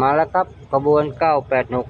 มาแล้วครับขบวนเก้าแปดหก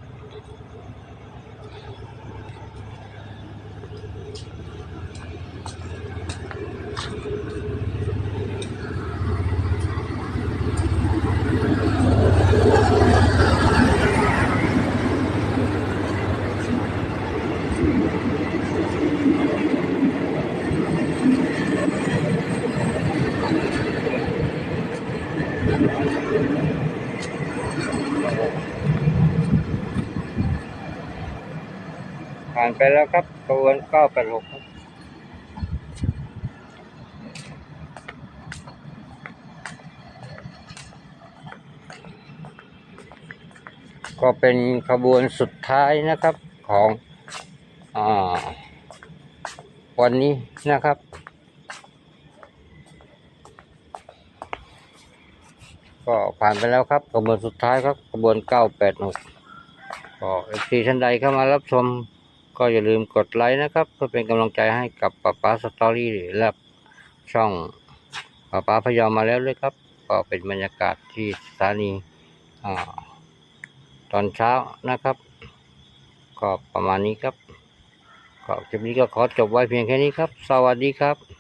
ผ่านไปแล้วครับขบวนเก้าแปดหกครับก็เป็นขบวนสุดท้ายนะครับของอวันนี้นะครับ ก็ผ่านไปแล้วครับขบวนสุดท้ายครับขบวนเก้าแปดหกก็เอฟซีท่านใดเข้ามารับชม ก็อย่าลืมกดไลค์นะครับ เพื่อเป็นกำลังใจให้กับป้าป้าสตอรี่และช่องป้าป้าพยอมมาแล้วด้วยครับ ก็เป็นบรรยากาศที่สถานีอตอนเช้านะครับก็ประมาณนี้ครับก็คลิปนี้ก็ขอจบไว้เพียงแค่นี้ครับ สวัสดีครับ